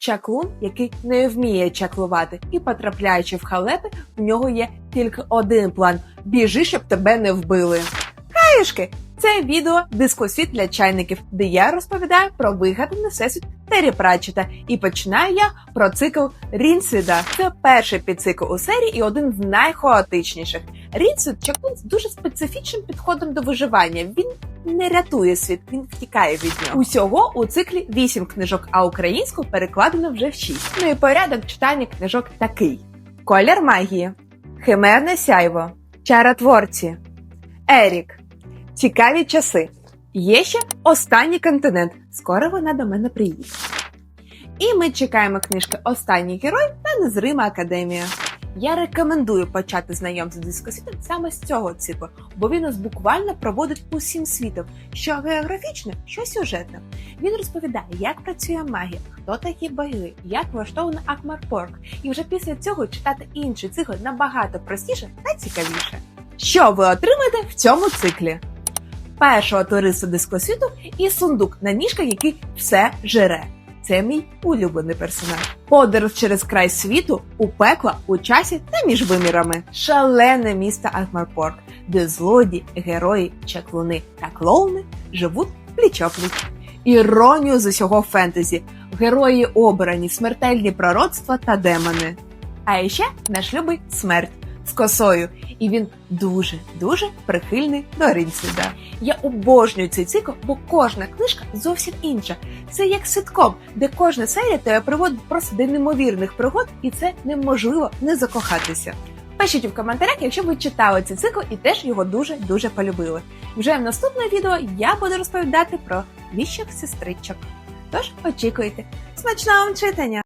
Чаклун, який не вміє чаклувати, і потрапляючи в халепи, в нього є тільки один план: біжи, щоб тебе не вбили. Каюшки! Це відео дискосвіт для чайників, де я розповідаю про вигаданий всесвіт Террі Пратчета. І починаю я про цикл Рінсвіда. Це перший підцикл у серії і один з найхаотичніших. Рінсвід чаклун з дуже специфічним підходом до виживання. Він не рятує світ, він втікає від нього. Усього у циклі 8 книжок, а українську перекладено вже в 6. Ну і порядок читання книжок такий: Колір магії, Химерне сяйво, Чаротворці, Ерік, Цікаві часи. Є ще останній континент. Скоро вона до мене приїде. І ми чекаємо книжки Останній герой та Незрима Академія. Я рекомендую почати знайомство з дискосвітом саме з цього циклу, бо він нас буквально проводить усім світом, що географічно, що сюжетно. Він розповідає, як працює магія, хто такі боги, як влаштовано Акмарпорк. І вже після цього читати інший цикл набагато простіше та цікавіше. Що ви отримаєте в цьому циклі? Першого туриста дискосвіту і сундук на ніжках, який все жере. Це мій улюблений персонаж. Подорож через край світу у пекла у часі та між вимірами. Шалене місто Акмарпорк, де злодії, герої, чаклуни та клоуни живуть пліч-опліч. Іронію з усього фентезі, герої обрані, смертельні пророцтва та демони. А ще наш любий смерть з косою, і він дуже дуже прихильний до Рінсвіда. Я обожнюю цей цикл, бо кожна книжка зовсім інша. Це як ситком, де кожна серія тебе приводить просто до неймовірних пригод, і це неможливо не закохатися. Пишіть у коментарях, якщо ви читали цей цикл і теж його дуже дуже полюбили. Вже в наступному відео я буду розповідати про віщих сестричок. Тож очікуйте. Смачного вам читання!